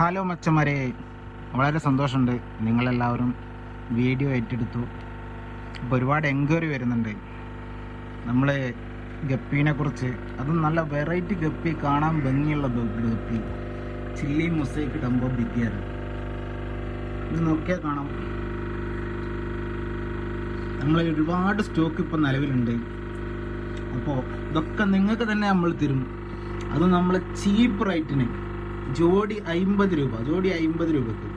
Hello മച്ചന്മാരെ. വളരെ സന്തോഷമുണ്ട്. നിങ്ങളെല്ലാവരും വീഡിയോ ഏറ്റെടുത്തു. അപ്പോൾ ഒരുപാട് എൻക്വയറി വരുന്നുണ്ട്. നമ്മൾ ഗപ്പീനെ കുറിച്ച്. അതും നല്ല വെറൈറ്റി ഗപ്പി കാണാൻ ഭംഗിയുള്ള guppy. Chilli mosaic dumbo big ear ഇത് നോക്കിയാൽ കാണാം. നമ്മൾ ഒരുപാട് സ്റ്റോക്ക് ഇപ്പം നിലവിലുണ്ട്. അപ്പോൾ ഇതൊക്കെ നിങ്ങൾക്ക് തന്നെ നമ്മൾ തരും. അത് നമ്മൾ ചീപ്പ് റേറ്റിന് ജോഡി അമ്പത് രൂപ ജോഡി അമ്പത് രൂപക്ക്.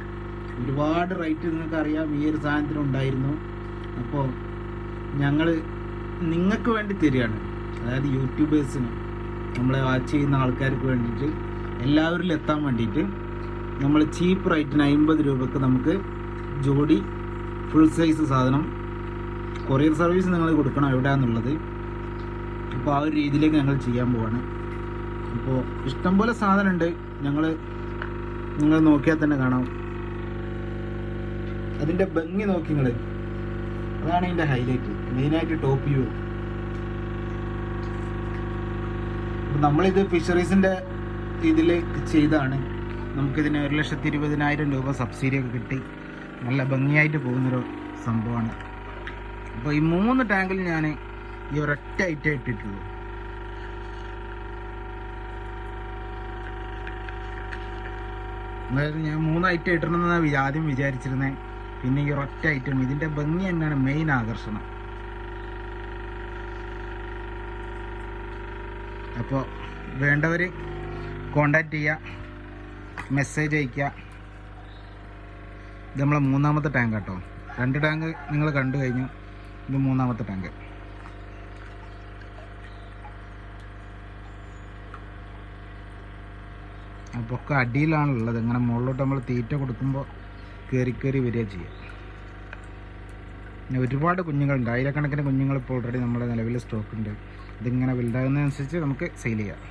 ഒരുപാട് റേറ്റ് നിങ്ങൾക്ക് അറിയാം ഈ ഒരു സാധനത്തിന് ഉണ്ടായിരുന്നു. അപ്പോൾ ഞങ്ങൾ നിങ്ങൾക്ക് വേണ്ടി തരികയാണ്. അതായത് യൂട്യൂബേഴ്സിന് നമ്മളെ വാച്ച് ചെയ്യുന്ന ആൾക്കാർക്ക് വേണ്ടിയിട്ട് എല്ലാവരിലും എത്താൻ വേണ്ടിയിട്ട് നമ്മൾ ചീപ്പ് റേറ്റിന് അമ്പത് രൂപക്ക് നമുക്ക് ജോഡി ഫുൾ സൈസ് സാധനം കൊറിയർ സർവീസ് നിങ്ങൾ കൊടുക്കണം എവിടെയാണെന്നുള്ളത് അപ്പോൾ ആ ഒരു രീതിയിലേക്ക് ഞങ്ങൾ ചെയ്യാൻ പോവാണ്. അപ്പോൾ ഇഷ്ടംപോലെ സാധനമുണ്ട് ഞങ്ങൾ നിങ്ങൾ നോക്കിയാൽ തന്നെ കാണാം. അതിന്റെ ഭംഗി നോക്കി നിങ്ങൾ അതാണ് ഇതിന്റെ ഹൈലൈറ്റ് മെയിനായിട്ട് ടോപ്പ് വ്യൂ നമ്മളിത് ഫിഷറീസിന്റെ ഇതിൽ ചെയ്താണ്. നമുക്കിതിന് ഒരു ലക്ഷത്തി ഇരുപതിനായിരം രൂപ സബ്സിഡി ഒക്കെ കിട്ടി. നല്ല ഭംഗിയായിട്ട് പോകുന്നൊരു സംഭവമാണ്. അപ്പോൾ ഈ മൂന്ന് ടാങ്കിൽ ഞാൻ ഈ ഒരൊറ്റ ഐറ്റം ഇട്ടിട്ടുള്ളൂ. അതായത് ഞാൻ മൂന്ന് ഐറ്റം ഇടണമെന്നാണ് വി- ആദ്യം വിചാരിച്ചിരുന്നത് പിന്നെ ഈ ഒരൊറ്റ ഐറ്റം ഇതിന്റെ ഭംഗി തന്നെയാണ് മെയിൻ ആകർഷണം. അപ്പോൾ വേണ്ടവർ കോണ്ടാക്ട് ചെയ്യുക മെസ്സേജ് അയയ്ക്കുക ഇത് നമ്മളെ മൂന്നാമത്തെ ടാങ്ക് കേട്ടോ രണ്ട് ടാങ്ക് നിങ്ങൾ കണ്ടു കഴിഞ്ഞു. ഇത് മൂന്നാമത്തെ ടാങ്ക് അപ്പോൾ ഒക്കെ അടിയിലാണുള്ളത്. ഇങ്ങനെ മുകളിലോട്ട് നമ്മൾ തീറ്റ കൊടുക്കുമ്പോൾ കയറി കയറി വരിക ചെയ്യുക പിന്നെ ഒരുപാട് കുഞ്ഞുങ്ങളുണ്ട്. ആയിരക്കണക്കിന് കുഞ്ഞുങ്ങൾ ഇപ്പോൾ ഓൾറെഡി നമ്മുടെ നിലവിൽ സ്റ്റോക്ക് ഉണ്ട്. ഇതിങ്ങനെ വലുതാകുന്നതനുസരിച്ച് നമുക്ക് സെയിൽ ചെയ്യാം.